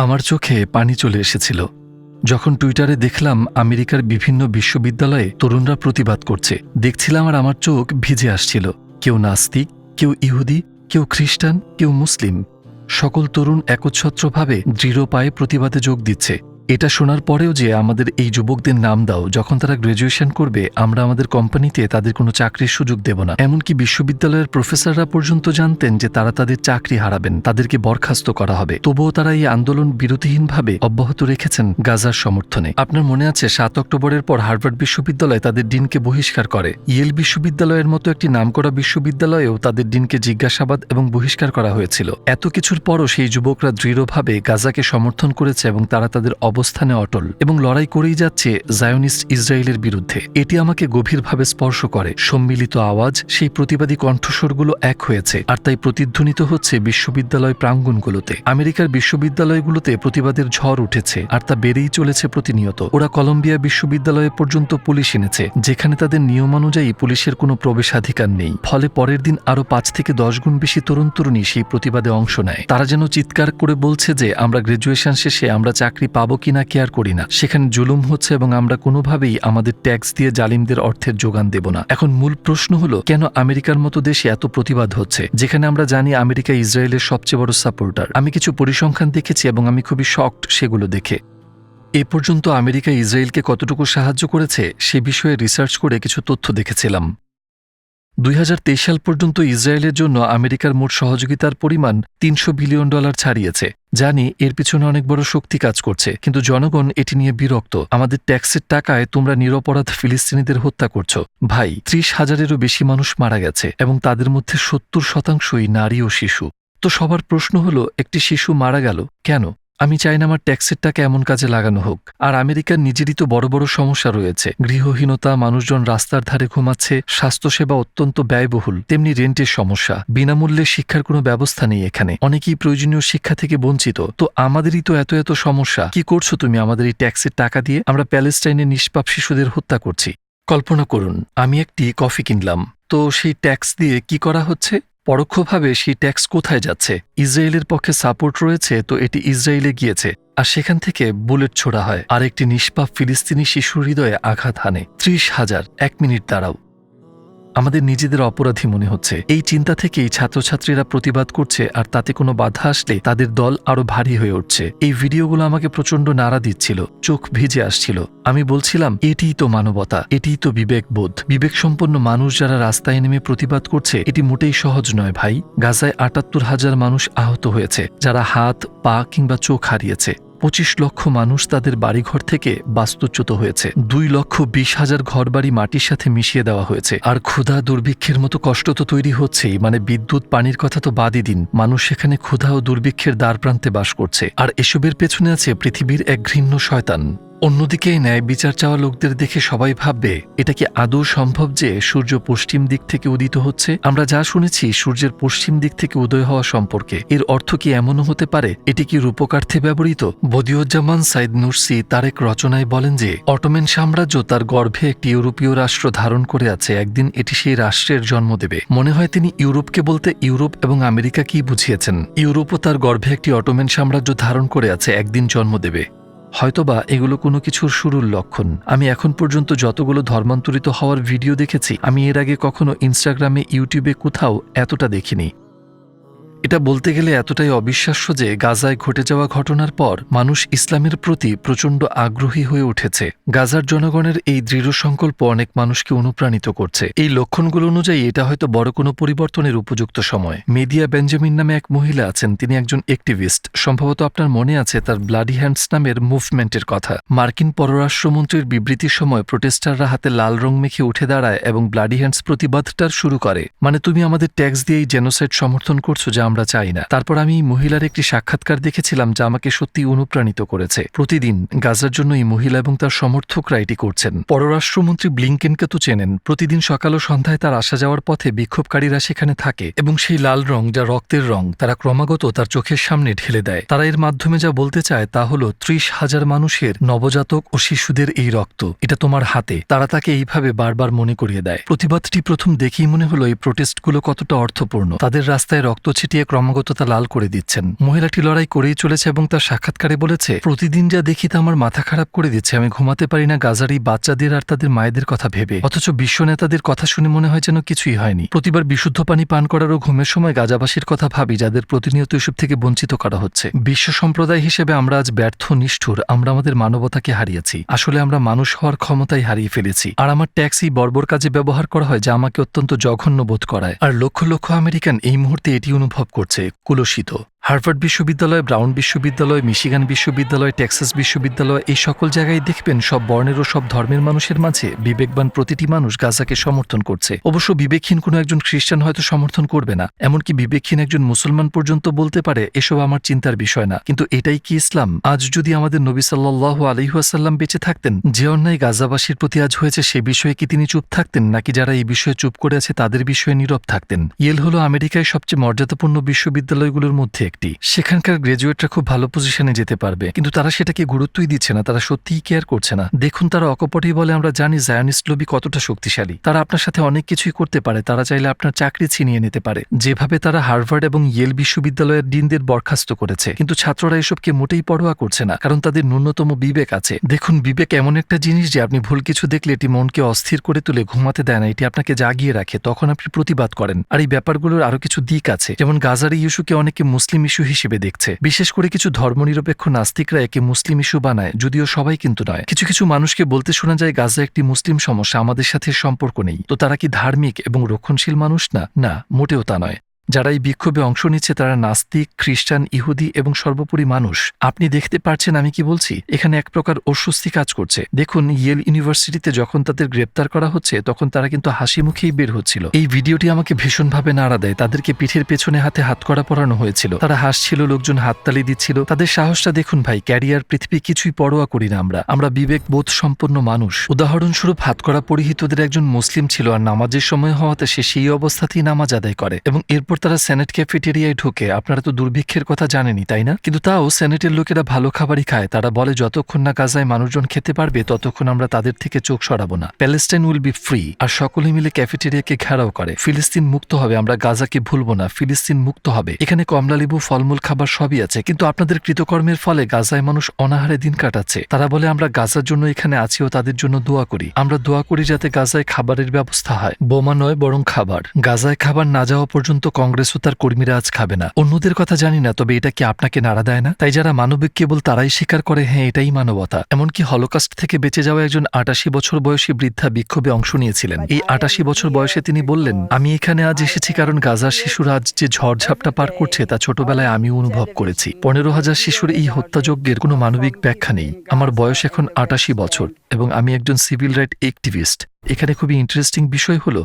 আমার চোখে পানি চলে এসেছিল। যখন টুইটারে দেখলাম আমেরিকার বিভিন্ন বিশ্ববিদ্যালয়ে তরুণরা প্রতিবাদ করছে, দেখছিলাম আর আমার চোখ ভিজে আসছিল। কেউ নাস্তিক, কেউ ইহুদি, কেউ খ্রিস্টান, কেউ মুসলিম। সকল তরুণ একচ্ছত্রভাবে দৃঢ় পায়ে প্রতিবাদে যোগ দিচ্ছে। এটা শোনার পরেও যে আমাদের এই যুবকদের নাম দাও, যখন তারা গ্র্যাজুয়েশন করবে, আমরা আমাদের কোম্পানিতে তাদের কোনো চাকরির সুযোগ দেব না। এমনকি বিশ্ববিদ্যালয়ের প্রফেসররা পর্যন্ত জানতেন যে তারা তাদের চাকরি হারাবেন, তাদেরকে বরখাস্ত করা হবে। তবুও তারা এই আন্দোলন বিরতিহীনভাবে অব্যাহত রেখেছেন গাজার সমর্থনে। আপনার মনে আছে, সাত অক্টোবরের পর হার্ভার্ড বিশ্ববিদ্যালয় তাদের ডিনকে বহিষ্কার করে। ইয়েল বিশ্ববিদ্যালয়ের মতো একটি নামকরা বিশ্ববিদ্যালয়েও তাদের ডিনকে জিজ্ঞাসাবাদ এবং বহিষ্কার করা হয়েছিল। এত কিছুর পরও সেই যুবকরা দৃঢ়ভাবে গাজাকে সমর্থন করেছে এবং তারা তাদের অবস্থানে অটল এবং লড়াই করেই যাচ্ছে জায়োনিস্ট ইসরায়েলের বিরুদ্ধে। এটি আমাকে গভীরভাবে স্পর্শ করে। সম্মিলিত আওয়াজ, সেই প্রতিবাদী কণ্ঠস্বরগুলো এক হয়েছে আর তাই প্রতিধ্বনিত হচ্ছে বিশ্ববিদ্যালয় প্রাঙ্গণগুলোতে আমেরিকার বিশ্ববিদ্যালয়গুলোতে প্রতিবাদের ঝড় উঠেছে আর তা বেড়েই চলেছে প্রতিনিয়ত। ওরা কলম্বিয়া বিশ্ববিদ্যালয়ে পর্যন্ত পুলিশ এনেছে, যেখানে তাদের নিয়মানুযায়ী পুলিশের কোনো প্রবেশাধিকার নেই। ফলে পরের দিন আরও পাঁচ থেকে দশ গুণ বেশি তরুণ তরুণী সেই প্রতিবাদে অংশ নেয়। তারা যেন চিৎকার করে বলছে যে, আমরা গ্রাজুয়েশন শেষে আমরা চাকরি পাবো কিনা কেয়ার করি না। সেখানে জুলুম হচ্ছে এবং আমরা কোনোভাবেই আমাদের ট্যাক্স দিয়ে জালিমদের অর্থের যোগান দেব না। এখন মূল প্রশ্ন হলো, কেন আমেরিকার মতো দেশে এত প্রতিবাদ হচ্ছে? যেখানে আমরা জানি আমেরিকা ইসরায়েলের সবচেয়ে বড় সাপোর্টার আমি কিছু পরিসংখ্যান দেখেছি এবং আমি খুবই শক্ট সেগুলো দেখে। এ পর্যন্ত আমেরিকা ইসরায়েলকে কতটুকু সাহায্য করেছে, সে বিষয়ে রিসার্চ করে কিছু তথ্য দেখেছিলাম। দুই হাজার তেইশ সাল পর্যন্ত ইসরায়েলের জন্য আমেরিকার মোট সহযোগিতার পরিমাণ তিনশো বিলিয়ন ডলার ছাড়িয়েছে। জানি এর পিছনে অনেক বড় শক্তি কাজ করছে, কিন্তু জনগণ এটি নিয়ে বিরক্ত। আমাদের ট্যাক্সের টাকায় তোমরা নিরপরাধ ফিলিস্তিনিদের হত্যা করছ। ভাই, ত্রিশ হাজারেরও বেশি মানুষ মারা গেছে এবং তাদের মধ্যে সত্তর শতাংশই নারী ও শিশু। তো সবার প্রশ্ন হলো, একটি শিশু মারা গেল? কেন? আমি চাই না আমার ট্যাক্সের টাকা এমন কাজে লাগানো হোক। আর আমেরিকার নিজেরই তো বড় বড় সমস্যা রয়েছে। গৃহহীনতা, মানুষজন রাস্তার ধারে ঘুমাচ্ছে, স্বাস্থ্যসেবা অত্যন্ত ব্যয়বহুল, তেমনি রেন্টের সমস্যা। বিনামূল্যে শিক্ষার কোনো ব্যবস্থা নেই এখানে। অনেকেই প্রয়োজনীয় শিক্ষা থেকে বঞ্চিত। তো আমাদেরই তো এত এত সমস্যা। কি করছ তুমি আমাদের এই ট্যাক্সের টাকা দিয়ে? আমরা প্যালেস্টাইনের নিষ্পাপ শিশুদের হত্যা করছি। কল্পনা করুন, আমি একটি কফি কিনলাম। তো সেই ট্যাক্স দিয়ে কি করা হচ্ছে? পরোক্ষভাবে সেই ট্যাক্স কোথায় যাচ্ছে? ইসরায়েলের পক্ষে সাপোর্ট রয়েছে, তো এটি ইসরায়েলে গিয়েছে। আর সেখান থেকে বুলেট ছোড়া হয়। আর একটি নিষ্পাপ ফিলিস্তিনি শিশুর হৃদয়ে আঘাত হানে। ত্রিশ হাজার। এক মিনিট দাঁড়াও। আমাদের নিজেদের অপরাধী মনে হচ্ছে। এই চিন্তা থেকেই ছাত্রছাত্রীরা প্রতিবাদ করছে আর তাতে কোনো বাধা আসলে তাদের দল আরও ভারী হয়ে উঠছে। এই ভিডিওগুলো আমাকে প্রচণ্ড নাড়া দিচ্ছিল, চোখ ভিজে আসছিল। আমি বলছিলাম, এটিই তো মানবতা, এটিই তো বিবেকবোধ। বিবেকসম্পন্ন মানুষ যারা রাস্তায় নেমে প্রতিবাদ করছে, এটি মোটেই সহজ নয় ভাই। গাজায় আটাত্তর হাজার মানুষ আহত হয়েছে, যারা হাত, পা কিংবা চোখ হারিয়েছে। পঁচিশ লক্ষ মানুষ তাদের বাড়িঘর থেকে বাস্তুচ্যুত হয়েছে। দুই লক্ষ বিশ হাজার ঘরবাড়ি মাটির সাথে মিশিয়ে দেওয়া হয়েছে। আর ক্ষুধা দুর্ভিক্ষের মতো কষ্ট তো তৈরি হচ্ছেই মানে বিদ্যুৎ, পানির কথা তো বাদই দিন। মানুষ সেখানে ক্ষুধা ও দুর্ভিক্ষের দ্বার প্রান্তে বাস করছে। আর এসবের পেছনে আছে পৃথিবীর এক ঘৃণ্য শয়তান। অন্যদিকে ন্যায় বিচার চাওয়া লোকদের দেখে সবাই ভাববে, এটা কি আদৌ সম্ভব যে সূর্য পশ্চিম দিক থেকে উদিত হচ্ছে? আমরা যা শুনেছি, সূর্যের পশ্চিম দিক থেকে উদয় হওয়া সম্পর্কে। এর অর্থ কি এমনও হতে পারে? এটি কি রূপকার্থে ব্যবহৃত? বদিউজ্জামান সাইদ নুরসি তার এক রচনায় বলেন যে, অটোমেন সাম্রাজ্য তার গর্ভে একটি ইউরোপীয় রাষ্ট্র ধারণ করে আছে, একদিন এটি সেই রাষ্ট্রের জন্ম দেবে। মনে হয় তিনি ইউরোপকে বলতে ইউরোপ এবং আমেরিকা কি বুঝিয়েছেন? ইউরোপও তার গর্ভে একটি অটোমেন সাম্রাজ্য ধারণ করে আছে, একদিন জন্ম দেবে। হয়তোবা এগুলো কোনো কিছুর শুরুর লক্ষণ। আমি এখন পর্যন্ত যতগুলো ধর্মান্তরিত হওয়ার ভিডিও দেখেছি, আমি এর আগে কখনো ইনস্টাগ্রামে ইউটিউবে কোথাও এতটা দেখিনি। এটা বলতে গেলে এতটাই অবিশ্বাস্য যে গাজায় ঘটে যাওয়া ঘটনার পর মানুষ ইসলামের প্রতি প্রচণ্ড আগ্রহী হয়ে উঠেছে। গাজার জনগণের এই দৃঢ় সংকল্প অনেক মানুষকে অনুপ্রাণিত করছে। এই লক্ষণগুলো অনুযায়ী এটা হয়তো বড় কোনো পরিবর্তনের উপযুক্ত সময়। মেডিয়া বেঞ্জামিন নামে এক মহিলা আছেন, তিনি একজন অ্যাক্টিভিস্ট সম্ভবত আপনার মনে আছে তার ব্লাডি হ্যান্ডস নামের মুভমেন্টের কথা। মার্কিন পররাষ্ট্রমন্ত্রীর বিবৃতির সময় প্রোটেস্টাররা হাতে লাল রং মেখে উঠে দাঁড়ায় এবং ব্লাডি হ্যান্ডস প্রতিবাদটার শুরু করে। মানে তুমি আমাদের ট্যাক্স দিয়ে এই জেনোসাইড সমর্থন করছ যা আমরা চাই না। তারপর আমি মহিলার একটি সাক্ষাৎকার দেখেছিলাম যা আমাকে সত্যি অনুপ্রাণিত করেছে। প্রতিদিন গাজার জন্য এই মহিলা এবং তার সমর্থকরা এটি করছেন। পররাষ্ট্রমন্ত্রী ব্লিংকেনকে তো চেনেন। প্রতিদিন সকাল ও সন্ধ্যায় তার আসা যাওয়ার পথে বিক্ষোভকারীরা সেখানে থাকে এবং সেই লাল রং যা রক্তের রং, তারা ক্রমাগত তার চোখের সামনে ঢেলে দেয়। তারা এর মাধ্যমে যা বলতে চায় তা হল, ত্রিশ হাজার মানুষের নবজাতক ও শিশুদের এই রক্ত, এটা তোমার হাতে। তারা তাকে এইভাবে বারবার মনে করিয়ে দেয়। প্রতিবাদটি প্রথম দেখেই মনে হলো এই প্রোটেস্টগুলো কতটা অর্থপূর্ণ। তাদের রাস্তায় রক্ত ছিটিয়ে শুকিয়ে ক্রমাগত তা লাল করে দিচ্ছেন। মহিলাটি লড়াই করেই চলেছে এবং তার সাক্ষাৎকারে বলেছে, প্রতিদিন যা দেখি তা আমার মাথা খারাপ করে দিচ্ছে। আমি ঘুমাতে পারি না, গাজার বাচ্চাদের আর তাদের মায়েদের কথা ভেবে। অথচ বিশ্ব নেতাদের কথা শুনে মনে হয় যেন কিছুই হয়নি। প্রতিবার বিশুদ্ধ পানি পান করার ও ঘুমের সময় গাজাবাসীর কথা ভাবি, যাদের প্রতিনিয়ত এসব থেকে বঞ্চিত করা হচ্ছে। বিশ্ব সম্প্রদায় হিসেবে আমরা আজ ব্যর্থ, নিষ্ঠুর। আমরা আমাদের মানবতাকে হারিয়েছি। আসলে আমরা মানুষ হওয়ার ক্ষমতাই হারিয়ে ফেলেছি। আর আমার ট্যাক্সি বর্বর কাজে ব্যবহার করা হয়, যা আমাকে অত্যন্ত জঘন্য বোধ করায়। আর লক্ষ লক্ষ আমেরিকান এই মুহূর্তে এটি অনুভব করছে কুলসিত। হার্ভার্ড বিশ্ববিদ্যালয়, ব্রাউন বিশ্ববিদ্যালয়, মিশিগান বিশ্ববিদ্যালয়, টেক্সাস বিশ্ববিদ্যালয়, এই সকল জায়গায় দেখবেন সব বর্ণের ও সব ধর্মের মানুষের মাঝে বিবেকবান প্রতিটি মানুষ গাজাকে সমর্থন করছে। অবশ্য বিবেকহীন কোনো একজন খ্রিস্টান হয়তো সমর্থন করবে না। এমনকি বিবেকহীন একজন মুসলমান পর্যন্ত বলতে পারে, এসব আমার চিন্তার বিষয় না। কিন্তু এটাই কি ইসলাম? আজ যদি আমাদের নবী সাল্লাহ আলহিহাসাল্লাম বেঁচে থাকতেন, যে অন্যায় গাজাবাসীর প্রতি আজ হয়েছে, সে বিষয়ে কি তিনি চুপ থাকতেন? নাকি যারা এই বিষয়ে চুপ করে আছে, তাদের বিষয়ে নীরব থাকতেন? ইয়েল হল আমেরিকায় সবচেয়ে মর্যাদাপূর্ণ বিশ্ববিদ্যালয়গুলোর মধ্যে একটি। সেখানকার গ্রাজুয়েটরা খুব ভালো পজিশনে যেতে পারবে। কিন্তু তারা সেটাকে গুরুত্বই দিচ্ছে না, তারা সত্যিই কেয়ার করছে না। দেখুন তারা অকপটেই বলে, আমরা জানি জায়নিস্ট লবি কতটা শক্তিশালী। তারা আপনার সাথে অনেক কিছুই করতে পারে, তারা চাইলে আপনার চাকরি ছিনিয়ে নিতে পারে। যেভাবে তারা হার্ভার্ড এবং ইয়েল বিশ্ববিদ্যালয়ের ডিনদের বরখাস্ত করেছে। কিন্তু ছাত্ররা এসবকে মোটেই পরোয়া করছে না, কারণ তাদের ন্যূনতম বিবেক আছে। দেখুন, বিবেক এমন একটা জিনিস যে আপনি ভুল কিছু দেখলে এটি মনকে অস্থির করে তুলে ঘুমাতে দেয় না, এটি আপনাকে জাগিয়ে রাখে, তখন আপনি প্রতিবাদ করেন। আর এই ব্যাপারগুলোর আরও কিছু দিক আছে। যেমন গাজারি ইস্যুকে অনেকে মুসলিম ইস্যু হিসেবে দেখছে। বিশেষ করে কিছু ধর্মনিরপেক্ষ নাস্তিকরা একে মুসলিম ইস্যু বানায়, যদিও সবাই কিন্তু নয়। কিছু কিছু মানুষকে বলতে শোনা যায়, গাজা একটি মুসলিম সমস্যা, আমাদের সাথে সম্পর্ক নেই। তো তারা কি ধার্মিক এবং রক্ষণশীল মানুষ না? না, মোটেও তা নয়। যারা এই বিক্ষোভে অংশ নিচ্ছে তারা নাস্তিক, খ্রিস্টান, ইহুদি এবং সর্বোপরি মানুষ। আপনি দেখতে পারছেন আমি কি বলছি? এখানে এক প্রকার অস্বস্তি কাজ করছে। দেখুন ইয়েল ইউনিভার্সিটিতে যখন তাদের গ্রেপ্তার করা হচ্ছে, তখন তারা কিন্তু হাসি মুখেই বের হচ্ছিল। এই ভিডিওটি আমাকে ভীষণভাবে নাড়া দেয়। তাদেরকে পিঠের পেছনে হাতে হাত করা পরানো হয়েছিল। তারা হাসছিল, লোকজন হাততালি দিচ্ছিল। তাদের সাহসটা দেখুন ভাই, ক্যারিয়ার পৃথিবী কিছুই পরোয়া করি না আমরা। আমরা বিবেক বোধ সম্পন্ন মানুষ। উদাহরণস্বরূপ হাতকড়া পরিহিতদের একজন মুসলিম ছিল আর নামাজের সময় হওয়াতে সে সেই অবস্থাতেই নামাজ আদায় করে এবং এরপর তারা সেনেট ক্যাফেটেরিয়ায় ঢোকে। আপনারা তো দুর্ভিক্ষের কথা জানেনই, তাই না? কিন্তু তাও সেনেটের লোকেরা ভালো খাবারই খায়। তারা বলে, যতক্ষণ না গাজায় মানুষজন খেতে পারবে, ততক্ষণ আমরা তাদের থেকে চোখ সরাবো না। প্যালেস্টাইন উইল বি ফ্রি আর সকলে মিলে ক্যাফেটেরিয়াকে ঘেরাও করে। ফিলিস্তিন মুক্ত হবে, আমরা গাজাকে ভুলবো না। ফিলিস্তিন মুক্ত হবে। এখানে কমলালেবু, ফলমূল, খাবার সবই আছে। কিন্তু আপনাদের কৃতকর্মের ফলে গাজায় মানুষ অনাহারে দিন কাটাচ্ছে। তারা বলে, আমরা গাজার জন্য এখানে আছি ও তাদের জন্য দোয়া করি। আমরা দোয়া করি যাতে গাজায় খাবারের ব্যবস্থা হয়। বোমা নয় বরং খাবার। গাজায় খাবার না যাওয়া পর্যন্ত কংগ্রেস ও তার কর্মীরা আজ খাবে না। অন্যদের কথা জানি না, তবে এটা কি আপনাকে নাড়া দেয় না? তাই যারা মানবিক কেবল তারাই স্বীকার করে হ্যাঁ এটাই মানবতা। এমনকি হলোকাস্ট থেকে বেঁচে যাওয়া একজন আটাশি বছর বয়সী বৃদ্ধা বিক্ষোভে অংশ নিয়েছিলেন। এই আটাশি বছর বয়সে তিনি বললেন, আমি এখানে আজ এসেছি কারণ গাজার শিশুরা আজ যে ঝড়ঝাপটা পার করছে, তা ছোটবেলায় আমি অনুভব করেছি। পনেরো হাজার শিশুর এই হত্যাযজ্ঞের কোনো মানবিক ব্যাখ্যা নেই। আমার বয়স এখন আটাশি বছর এবং আমি একজন সিভিল রাইট অ্যাক্টিভিস্ট। এখানে খুবই ইন্টারেস্টিং বিষয় হলো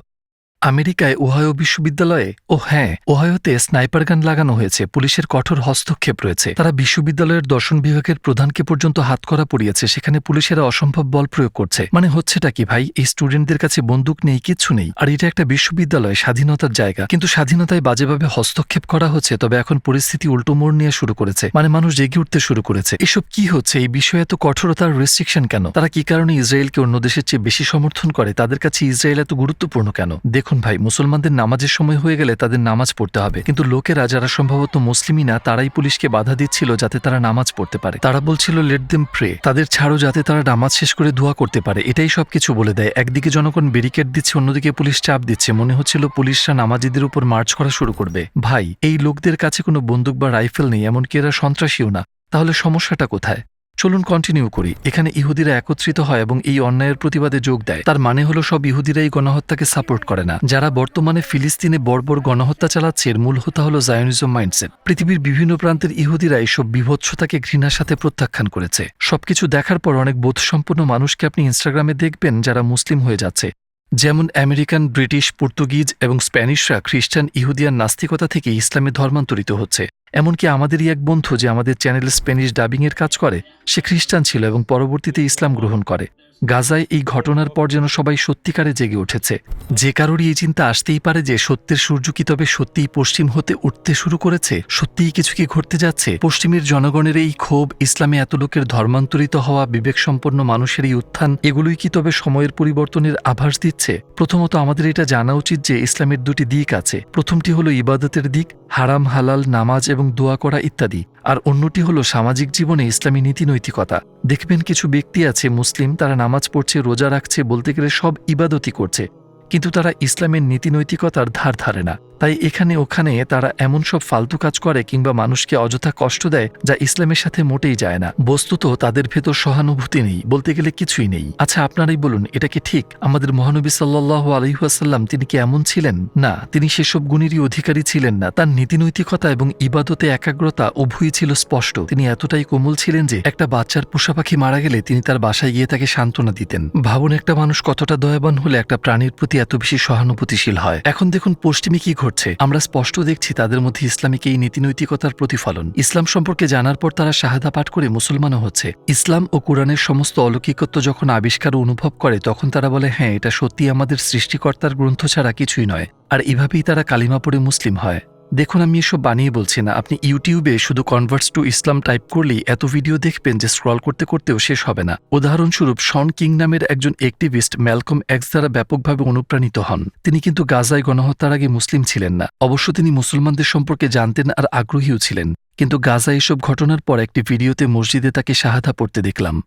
আমেরিকায় ওহায়ো বিশ্ববিদ্যালয়ে, ও হ্যাঁ ওহায়োতে স্নাইপার গান লাগানো হয়েছে, পুলিশের কঠোর হস্তক্ষেপ রয়েছে। তারা বিশ্ববিদ্যালয়ের দর্শন বিভাগের প্রধানকে পর্যন্ত হাত করা পড়িয়েছে সেখানে পুলিশেরা অসম্ভব বল প্রয়োগ করছে। মানে হচ্ছেটা কি ভাই? এই স্টুডেন্টদের কাছে বন্দুক নেই, কিচ্ছু নেই। আর এটা একটা বিশ্ববিদ্যালয়, স্বাধীনতার জায়গা। কিন্তু স্বাধীনতায় বাজেভাবে হস্তক্ষেপ করা হচ্ছে, তবে এখন পরিস্থিতি উল্টো মোড় নিয়ে শুরু করেছে। মানে মানুষ জেগে উঠতে শুরু করেছে। এসব কি হচ্ছে? এই বিষয়ে এত কঠোরতার রেস্ট্রিকশন কেন? তারা কি কারণে ইসরায়েলকে অন্য দেশের চেয়ে বেশি সমর্থন করে? তাদের কাছে ইসরায়েল এত গুরুত্বপূর্ণ কেন? দেখুন ভাই, মুসলমানদের নামাজের সময় হয়ে গেলে তাদের নামাজ পড়তে হবে। কিন্তু লোকেরা যারা সম্ভবত মুসলিমই না, তারাই পুলিশকে বাধা দিচ্ছিল যাতে তারা নামাজ পড়তে পারে। তারা বলছিল লেট দেম প্রে তাদের ছাড়ো যাতে তারা নামাজ শেষ করে দোয়া করতে পারে। এটাই সবকিছু বলে দেয়। একদিকে জনগণ ব্যারিকেড দিচ্ছে, অন্যদিকে পুলিশ চাপ দিচ্ছে। মনে হচ্ছিল পুলিশরা নামাজিদের উপর মার্চ করা শুরু করবে। ভাই, এই লোকদের কাছে কোনো বন্দুক বা রাইফেল নেই, এমনকি এরা সন্ত্রাসীও না। তাহলে সমস্যাটা কোথায়? চলুন কন্টিনিউ করি। এখানে ইহুদিরা একত্রিত হয় এবং এই অন্যায়ের প্রতিবাদে যোগ দেয়। তার মানে হলো সব ইহুদিরা এই গণহত্যাকে সাপোর্ট করে না। যারা বর্তমানে ফিলিস্তিনে বর্বর গণহত্যা চালাচ্ছে, এর মূল হতা হলো জায়নিজম মাইন্ডসেট পৃথিবীর বিভিন্ন প্রান্তের ইহুদিরা এইসব বিভৎসতাকে ঘৃণার সাথে প্রত্যাখ্যান করেছে। সবকিছু দেখার পর অনেক বোধসম্পন্ন মানুষকে আপনি ইনস্টাগ্রামে দেখবেন যারা মুসলিম হয়ে যাচ্ছে। যেমন আমেরিকান, ব্রিটিশ, পর্তুগিজ এবং স্প্যানিশরা খ্রিস্টান ইহুদিয়ান নাস্তিকতা থেকে ইসলামে ধর্মান্তরিত হচ্ছে। এমনকি আমাদেরই এক বন্ধু যে আমাদের চ্যানেলে স্প্যানিশ ডাবিংয়ের কাজ করে, সে খ্রিস্টান ছিল এবং পরবর্তীতে ইসলাম গ্রহণ করে। গাজায় এই ঘটনার পর যেন সবাই সত্যিকারে জেগে উঠেছে। যে কারোরই এই চিন্তা আসতেই পারে যে সত্যের সূর্য কি তবে সত্যিই পশ্চিম হতে উঠতে শুরু করেছে? সত্যিই কিছু কি ঘটতে যাচ্ছে? পশ্চিমের জনগণের এই ক্ষোভ, ইসলামে এত লোকের ধর্মান্তরিত হওয়া, বিবেকসম্পন্ন মানুষের এই উত্থান, এগুলোই কি তবে সময়ের পরিবর্তনের আভাস দিচ্ছে? প্রথমত আমাদের এটা জানা উচিত যে ইসলামের দুটি দিক আছে। প্রথমটি হলো ইবাদতের দিক, হারাম, হালাল, নামাজ এবং দোয়া করা ইত্যাদি। আর অন্যটি হলো সামাজিক জীবনে ইসলামী নীতি নৈতিকতা দেখবেন কিছু ব্যক্তি আছে, মুসলিম, তারা নামাজ পড়ছে, রোজা রাখছে বলতে গেলে সব ইবাদতই করছে। কিন্তু তারা ইসলামের নীতিনৈতিকতার ধার ধারে না। তাই এখানে ওখানে তারা এমন সব ফালতু কাজ করে কিংবা মানুষকে অযথা কষ্ট দেয় যা ইসলামের সাথে মোটেই যায় না। বস্তুত তাদের ভেতর সহানুভূতি নেই, বলতে গেলে কিছুই নেই। আচ্ছা আপনারাই বলুন, এটা কি ঠিক? আমাদের মহানবী সাল্লাহ আলহিহাসাল্লাম তিনি কি এমন ছিলেন? না, তিনি সেসব গুণেরই অধিকারী ছিলেন না। তার নীতিনৈতিকতা এবং ইবাদতে একাগ্রতা উভয়ই ছিল স্পষ্ট। তিনি এতটাই কোমল ছিলেন যে একটা বাচ্চার পোষা পাখি মারা গেলে তিনি তার বাসায় গিয়ে তাকে সান্ত্বনা দিতেন। ভাবুন, একটা মানুষ কতটা দয়াবান হলে একটা প্রাণীর প্রতি এত বেশি সহানুভূতিশীল হয়। এখন দেখুন, পশ্চিমে কি ঘটছে। আমরা স্পষ্ট দেখছি তাদের মধ্যে ইসলামিক এই নীতিনৈতিকতার প্রতিফলন। ইসলাম সম্পর্কে জানার পর তারা শাহাদা পাঠ করে মুসলমানও হচ্ছে। ইসলাম ও কোরআনের সমস্ত অলৌকিকত্ব যখন আবিষ্কার অনুভব করে, তখন তারা বলে হ্যাঁ এটা সত্যি আমাদের সৃষ্টিকর্তার গ্রন্থ ছাড়া কিছুই নয়। আর এভাবেই তারা কালিমা পড়ে মুসলিম হয়। দেখুন, আমি এসব বানিয়ে বলছি না। আপনি ইউটিউবে শুধু কনভার্টস টু ইসলাম টাইপ করলেই এত ভিডিও দেখবেন যে স্ক্রল করতে করতেও শেষ হবে না। উদাহরণস্বরূপ শন কিং নামের একজন অ্যাক্টিভিস্ট ম্যালকম এক্স দ্বারা ব্যাপকভাবে অনুপ্রাণিত হন। তিনি কিন্তু গাজায় গণহত্যার আগে মুসলিম ছিলেন না। অবশ্য তিনি মুসলমানদের সম্পর্কে জানতেন আর আগ্রহীও ছিলেন। কিন্তু গাজা এসব ঘটনার পর একটি ভিডিওতে মসজিদে তাকে শাহাদা পড়তে দেখলাম।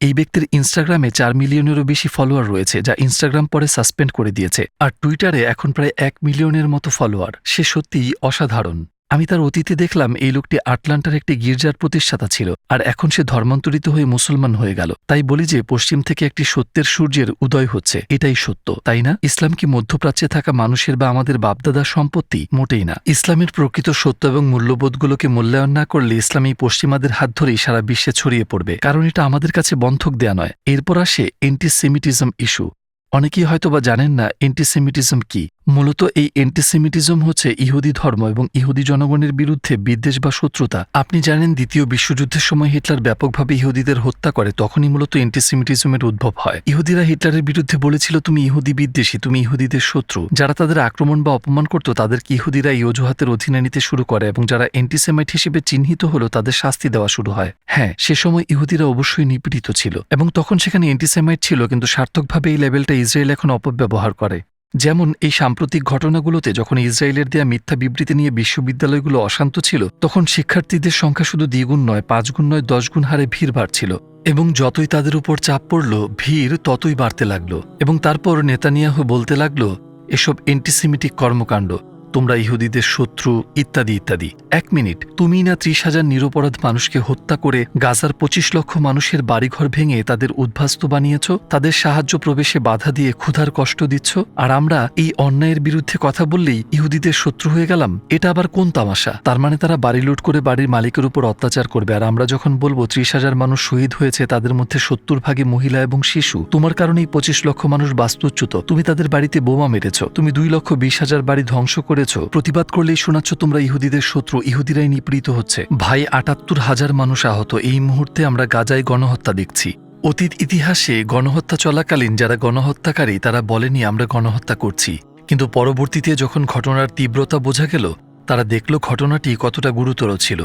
এই ব্যক্তির ইনস্টাগ্রামে চার মিলিয়নেরও বেশি ফলোয়ার রয়েছে, যা ইনস্টাগ্রাম পরে সাসপেন্ড করে দিয়েছে। আর টুইটারে এখন প্রায় এক মিলিয়নের মতো ফলোয়ার সে সত্যিই অসাধারণ। আমি তার অতীতে দেখলাম এই লোকটি আটলান্টার একটি গির্জার প্রতিষ্ঠাতা ছিল, আর এখন সে ধর্মান্তরিত হয়ে মুসলমান হয়ে গেল। তাই বলি যে, পশ্চিম থেকে একটি সত্যের সূর্যের উদয় হচ্ছে। এটাই সত্য, তাই না? ইসলাম কি মধ্যপ্রাচ্যে থাকা মানুষের বা আমাদের বাপদাদার সম্পত্তি? মোটেই না। ইসলামের প্রকৃত সত্য এবং মূল্যবোধগুলোকে মূল্যায়ন না করলে ইসলাম পশ্চিমাদের হাত ধরেই সারা বিশ্বে ছড়িয়ে পড়বে। কারণ এটা আমাদের কাছে বন্ধক দেয়া নয়। এরপর আসে এন্টিসেমিটিজম ইস্যু অনেকেই হয়তোবা জানেন না এন্টিসেমিটিজম কি। মূলত এই এন্টিসেমিটিজম হচ্ছে ইহুদি ধর্ম এবং ইহুদি জনগণের বিরুদ্ধে বিদ্বেষ বা শত্রুতা। আপনি জানেন দ্বিতীয় বিশ্বযুদ্ধের সময় হিটলার ব্যাপকভাবে ইহুদিদের হত্যা করে, তখনই মূলত এন্টিসেমিটিজমের উদ্ভব হয়। ইহুদিরা হিটলারের বিরুদ্ধে বলেছিল, তুমি ইহুদি বিদ্বেষী, তুমি ইহুদিদের শত্রু। যারা তাদের আক্রমণ বা অপমান করত তাদেরকে ইহুদিরা এই অজুহাতের অধীনে নিতে শুরু করে এবং যারা এন্টিসেমাইট হিসেবে চিহ্নিত হলো, তাদের শাস্তি দেওয়া শুরু হয়? হ্যাঁ সে সময় ইহুদিরা অবশ্যই নিপীড়িত ছিল এবং তখন সেখানে এন্টিসেমাইট ছিল, কিন্তু সার্থকভাবে এই লেভেলটা ইসরায়েল এখন অপব্যবহার করে। যেমন এই সাম্প্রতিক ঘটনাগুলোতে যখন ইসরায়েলের দেয়া মিথ্যা বিবৃতি নিয়ে বিশ্ববিদ্যালয়গুলো অশান্ত ছিল, তখন শিক্ষার্থীদের সংখ্যা শুধু দ্বিগুণ নয়, পাঁচগুণ নয়, দশগুণ হারে ভিড় বাড়ছিল। এবং যতই তাদের উপর চাপ পড়ল, ভিড় ততই বাড়তে লাগল। এবং তারপর নেতানিয়াহু বলতে লাগল, এসব এন্টিসিমেটিক কর্মকাণ্ড। তোমরা ইহুদিদের শত্রু, ইত্যাদি ইত্যাদি। এক মিনিট। তুমি না ত্রিশ হাজার নিরপরাধ মানুষকে হত্যা করে গাজার পঁচিশ লক্ষ মানুষের বাড়িঘর ভেঙে তাদের উদ্ভাস্ত বানিয়েছ? তাদের সাহায্য প্রবেশে বাধা দিয়ে ক্ষুধার কষ্ট দিচ্ছ? আর আমরা এই অন্যায়ের বিরুদ্ধে কথা বললেই ইহুদিদের শত্রু হয়ে গেলাম? এটা আবার কোন তামাশা? তার মানে তারা বাড়ি লুট করে বাড়ির মালিকের উপর অত্যাচার করবে। আর আমরা যখন বলব ত্রিশ হাজার মানুষ শহীদ হয়েছে, তাদের মধ্যে সত্তর ভাগে মহিলা এবং শিশু, তোমার কারণেই পঁচিশ লক্ষ মানুষ বাস্তুচ্যুত। তুমি তাদের বাড়িতে বোমা মেরেছ। তুমি দুই লক্ষ বিশ হাজার বাড়ি ধ্বংস করেছ, প্রতিবাদ করলেই শোনাচ্ছ তোমরা ইহুদিদের শত্রু, ইহুদিরাই নিপীড়িত হচ্ছে। ভাই, আটাত্তর হাজার মানুষ আহত, এই মুহূর্তে আমরা গাজায় গণহত্যা দেখছি। অতীত ইতিহাসে গণহত্যা চলাকালীন যারা গণহত্যাকারী, তারা বলেনি আমরা গণহত্যা করছি। কিন্তু পরবর্তীতে যখন ঘটনার তীব্রতা বোঝা গেল, তারা দেখল ঘটনাটি কতটা গুরুতর ছিল।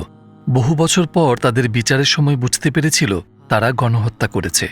বহু বছর পর তাদের বিচারের সময় বুঝতে পেরেছিল, তারা গণহত্যা করেছে।